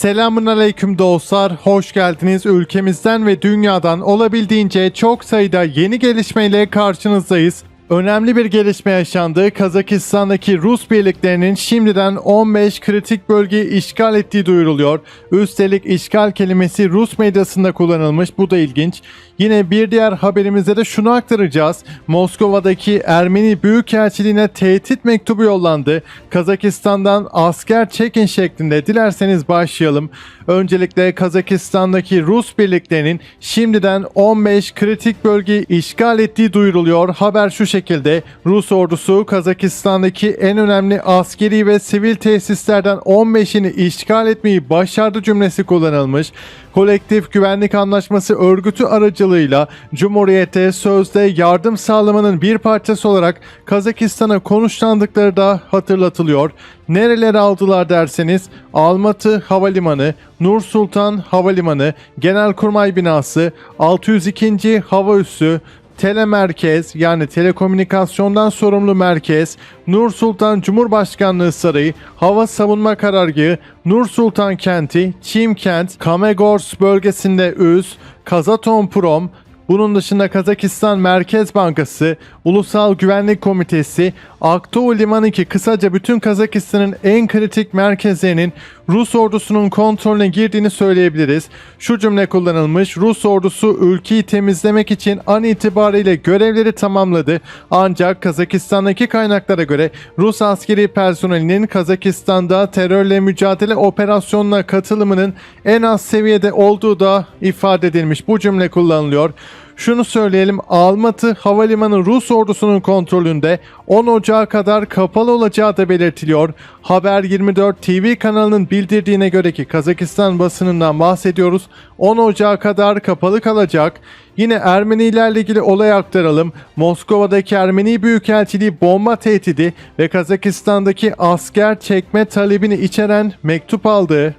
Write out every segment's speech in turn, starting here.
Selamun aleyküm dostlar, hoş geldiniz. Ülkemizden ve dünyadan olabildiğince çok sayıda yeni gelişmeyle karşınızdayız. Önemli bir gelişme yaşandı. Kazakistan'daki Rus birliklerinin şimdiden 15 kritik bölgeyi işgal ettiği duyuruluyor. Üstelik işgal kelimesi Rus medyasında kullanılmış. Bu da ilginç. Yine bir diğer haberimizde de şunu aktaracağız. Moskova'daki Ermeni Büyükelçiliğine tehdit mektubu yollandı. Kazakistan'dan asker çekin şeklinde. Dilerseniz başlayalım. Öncelikle Kazakistan'daki Rus birliklerinin şimdiden 15 kritik bölgeyi işgal ettiği duyuruluyor. Haber şu şekilde. Rus ordusu Kazakistan'daki en önemli askeri ve sivil tesislerden 15'ini işgal etmeyi başardı cümlesi kullanılmış. Kolektif Güvenlik Anlaşması örgütü aracılığıyla Cumhuriyete sözde yardım sağlamanın bir parçası olarak Kazakistan'a konuşlandıkları da hatırlatılıyor. Nereleri aldılar derseniz Almatı Havalimanı, Nur Sultan Havalimanı, Genelkurmay Binası, 602. Hava Üssü, Telemerkez yani telekomünikasyondan sorumlu merkez, Nur Sultan Cumhurbaşkanlığı Sarayı, Hava Savunma Karargahı, Nur Sultan Kenti, Çimkent, Kamegors bölgesinde Üz, Kazatomprom, bunun dışında Kazakistan Merkez Bankası, Ulusal Güvenlik Komitesi, Aktoğu Limanı ki kısaca bütün Kazakistan'ın en kritik merkezlerinin Rus ordusunun kontrolüne girdiğini söyleyebiliriz. Şu cümle kullanılmış, Rus ordusu ülkeyi temizlemek için an itibariyle görevleri tamamladı. Ancak Kazakistan'daki kaynaklara göre Rus askeri personelinin Kazakistan'da terörle mücadele operasyonuna katılımının en az seviyede olduğu da ifade edilmiş. Bu cümle kullanılıyor. Şunu söyleyelim Almatı Havalimanı Rus ordusunun kontrolünde 10 Ocağı kadar kapalı olacağı da belirtiliyor. Haber 24 TV kanalının bildirdiğine göre ki Kazakistan basınından bahsediyoruz. 10 Ocağı kadar kapalı kalacak. Yine Ermenilerle ilgili olay aktaralım. Moskova'daki Ermeni Büyükelçiliği bomba tehdidi ve Kazakistan'daki asker çekme talebini içeren mektup aldı.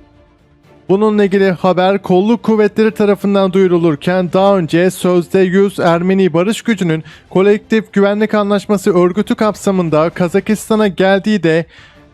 Bununla ilgili haber kolluk kuvvetleri tarafından duyurulurken daha önce sözde 100 Ermeni barış gücünün kolektif güvenlik anlaşması örgütü kapsamında Kazakistan'a geldiği de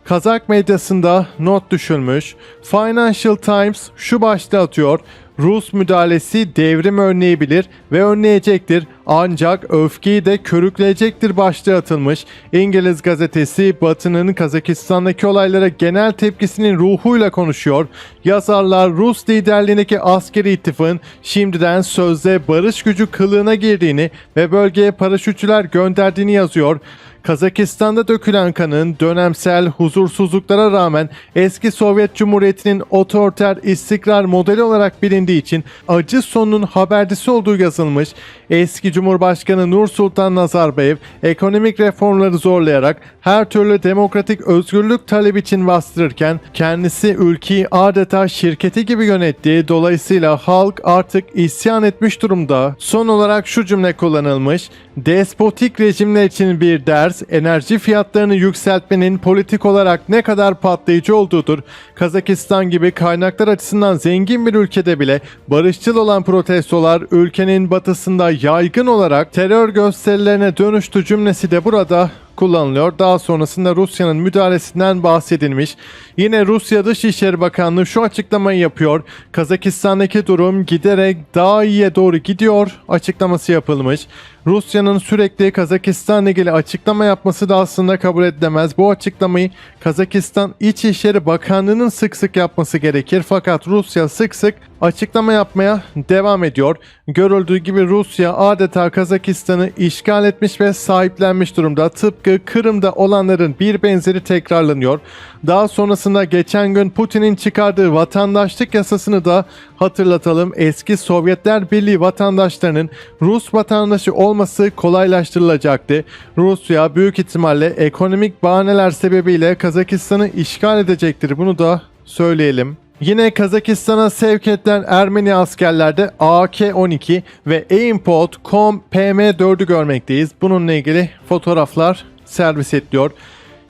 Kazak medyasında not düşülmüş. Financial Times şu başlığı atıyor. Rus müdahalesi devrim önleyebilir ve önleyecektir ancak öfkeyi de körükleyecektir başlığı atılmış. İngiliz gazetesi Batı'nın Kazakistan'daki olaylara genel tepkisinin ruhuyla konuşuyor. Yazarlar Rus liderliğindeki askeri ittifakın şimdiden sözde barış gücü kılığına girdiğini ve bölgeye paraşütçüler gönderdiğini yazıyor. Kazakistan'da dökülen kanın dönemsel huzursuzluklara rağmen eski Sovyet Cumhuriyeti'nin otoriter istikrar modeli olarak bilindiği için acı sonunun habercisi olduğu yazılmış. Eski Cumhurbaşkanı Nur Sultan Nazarbayev ekonomik reformları zorlayarak her türlü demokratik özgürlük talep için bastırırken kendisi ülkeyi adeta şirketi gibi yönetti. Dolayısıyla halk artık isyan etmiş durumda. Son olarak şu cümle kullanılmış. Despotik rejimler için bir ders enerji fiyatlarını yükseltmenin politik olarak ne kadar patlayıcı olduğudur. Kazakistan gibi kaynaklar açısından zengin bir ülkede bile barışçıl olan protestolar ülkenin batısında yaygın olarak terör gösterilerine dönüştü cümlesi de burada kullanılıyor. Daha sonrasında Rusya'nın müdahalesinden bahsedilmiş. Yine Rusya Dışişleri Bakanlığı şu açıklamayı yapıyor. Kazakistan'daki durum giderek daha iyiye doğru gidiyor açıklaması yapılmış. Rusya'nın sürekli Kazakistan'la ilgili açıklama yapması da aslında kabul edilemez. Bu açıklamayı Kazakistan İçişleri Bakanlığı'nın sık sık yapması gerekir. Fakat Rusya sık sık açıklama yapmaya devam ediyor. Görüldüğü gibi Rusya adeta Kazakistan'ı işgal etmiş ve sahiplenmiş durumda. Tıpkı Kırım'da olanların bir benzeri tekrarlanıyor. Daha sonrasında geçen gün Putin'in çıkardığı vatandaşlık yasasını da hatırlatalım. Eski Sovyetler Birliği vatandaşlarının Rus vatandaşı olması kolaylaştırılacaktı. Rusya büyük ihtimalle ekonomik bahaneler sebebiyle Kazakistan'ı işgal edecektir. Bunu da söyleyelim. Yine Kazakistan'a sevk edilen Ermeni askerlerde AK-12 ve Aimpod COM PM4'ü görmekteyiz. Bununla ilgili fotoğraflar servis ediliyor.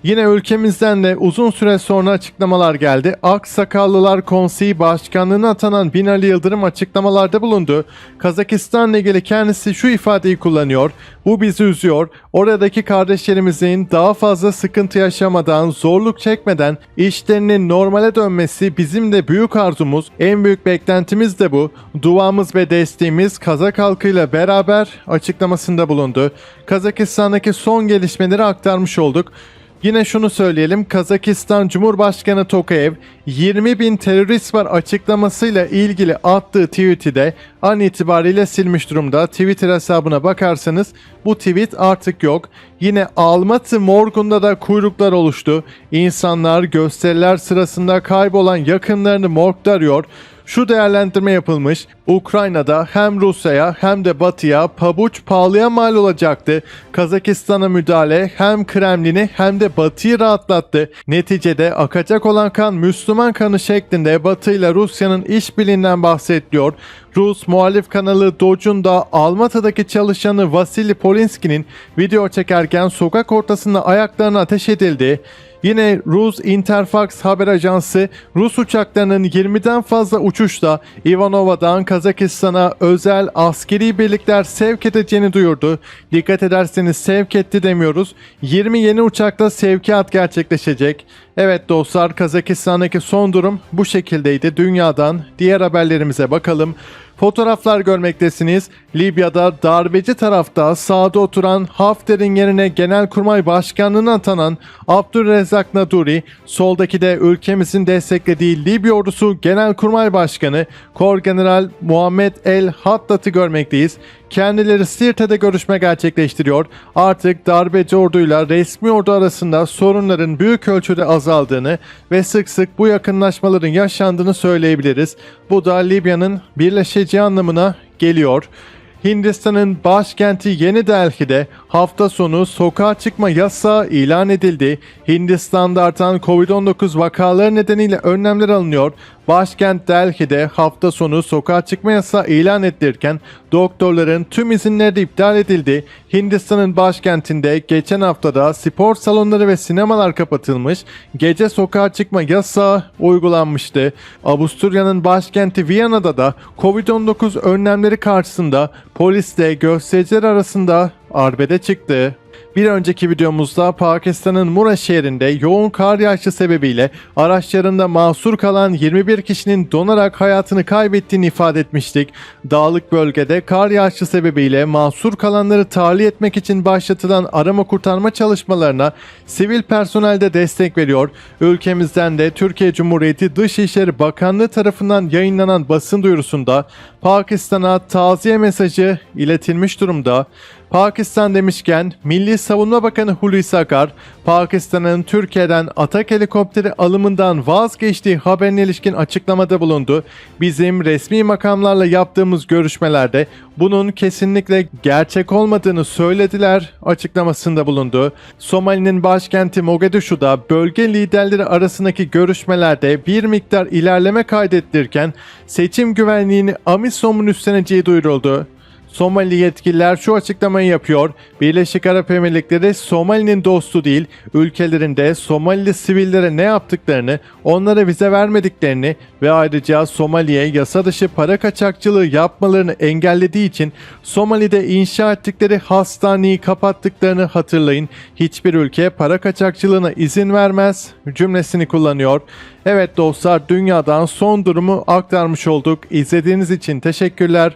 Yine ülkemizden de uzun süre sonra açıklamalar geldi. Aksakallılar Konseyi Başkanlığı'na atanan Binali Yıldırım açıklamalarda bulundu. Kazakistan'la ilgili kendisi şu ifadeyi kullanıyor. Bu bizi üzüyor. Oradaki kardeşlerimizin daha fazla sıkıntı yaşamadan, zorluk çekmeden işlerinin normale dönmesi bizim de büyük arzumuz. En büyük beklentimiz de bu. Duamız ve desteğimiz Kazak halkıyla beraber açıklamasında bulundu. Kazakistan'daki son gelişmeleri aktarmış olduk. Yine şunu söyleyelim. Kazakistan Cumhurbaşkanı Tokayev 20 bin terörist var açıklamasıyla ilgili attığı tweet'i de an itibariyle silmiş durumda. Twitter hesabına bakarsanız bu tweet artık yok. Yine Almatı morgunda da kuyruklar oluştu. İnsanlar gösteriler sırasında kaybolan yakınlarını morgda arıyor. Şu değerlendirme yapılmış. Ukrayna'da hem Rusya'ya hem de Batı'ya pabuç pahalıya mal olacaktı. Kazakistan'a müdahale hem Kremlin'i hem de Batı'yı rahatlattı. Neticede akacak olan kan Müslüman kanı şeklinde Batı ile Rusya'nın işbirliğinden bahsediliyor. Rus muhalif kanalı Doj'un da Almatı'daki çalışanı Vasily Polinski'nin video çekerken sokak ortasında ayaklarına ateş edildi. Yine Rus Interfax haber ajansı Rus uçaklarının 20'den fazla uçuşta Ivanova'dan Kazakistan'a özel askeri birlikler sevk edeceğini duyurdu. Dikkat ederseniz sevk etti demiyoruz. 20 yeni uçakla sevkiyat gerçekleşecek. Evet dostlar Kazakistan'daki son durum bu şekildeydi. Dünyadan diğer haberlerimize bakalım. Fotoğraflar görmektesiniz. Libya'da darbeci tarafta sağda oturan Hafter'in yerine Genelkurmay Başkanlığı'na atanan Abdülrezzak Naduri, soldaki de ülkemizin desteklediği Libya ordusu Genelkurmay Başkanı Kor General Muhammed El Hattat'ı görmekteyiz. Kendileri Sirte'de görüşme gerçekleştiriyor. Artık darbeci orduyla resmi ordu arasında sorunların büyük ölçüde azaldığını ve sık sık bu yakınlaşmaların yaşandığını söyleyebiliriz. Bu da Libya'nın birleşeceği anlamına geliyor. Hindistan'ın başkenti Yeni Delhi'de hafta sonu sokağa çıkma yasağı ilan edildi. Hindistan'da artan Covid-19 vakaları nedeniyle önlemler alınıyor. Başkent Delhi'de hafta sonu sokağa çıkma yasağı ilan edilirken doktorların tüm izinleri de iptal edildi. Hindistan'ın başkentinde geçen haftada spor salonları ve sinemalar kapatılmış, gece sokağa çıkma yasağı uygulanmıştı. Avusturya'nın başkenti Viyana'da da Covid-19 önlemleri karşısında polisle göstericiler arasında arbede çıktı. Bir önceki videomuzda Pakistan'ın Mura şehrinde yoğun kar yağışı sebebiyle araçlarında mahsur kalan 21 kişinin donarak hayatını kaybettiğini ifade etmiştik. Dağlık bölgede kar yağışı sebebiyle mahsur kalanları tahliye etmek için başlatılan arama kurtarma çalışmalarına sivil personel de destek veriyor. Ülkemizden de Türkiye Cumhuriyeti Dışişleri Bakanlığı tarafından yayınlanan basın duyurusunda Pakistan'a taziye mesajı iletilmiş durumda. Pakistan demişken Milli Savunma Bakanı Hulusi Akar, Pakistan'ın Türkiye'den atak helikopteri alımından vazgeçtiği haberine ilişkin açıklamada bulundu. Bizim resmi makamlarla yaptığımız görüşmelerde bunun kesinlikle gerçek olmadığını söylediler açıklamasında bulundu. Somali'nin başkenti Mogadishu'da bölge liderleri arasındaki görüşmelerde bir miktar ilerleme kaydettirirken seçim güvenliğini AMISOM'un üstleneceği duyuruldu. Somali yetkililer şu açıklamayı yapıyor. Birleşik Arap Emirlikleri Somali'nin dostu değil, ülkelerinde Somalili sivillere ne yaptıklarını, onlara vize vermediklerini ve ayrıca Somali'ye yasa dışı para kaçakçılığı yapmalarını engellediği için Somali'de inşa ettikleri hastaneyi kapattıklarını hatırlayın. Hiçbir ülke para kaçakçılığına izin vermez cümlesini kullanıyor. Evet dostlar dünyadan son durumu aktarmış olduk. İzlediğiniz için teşekkürler.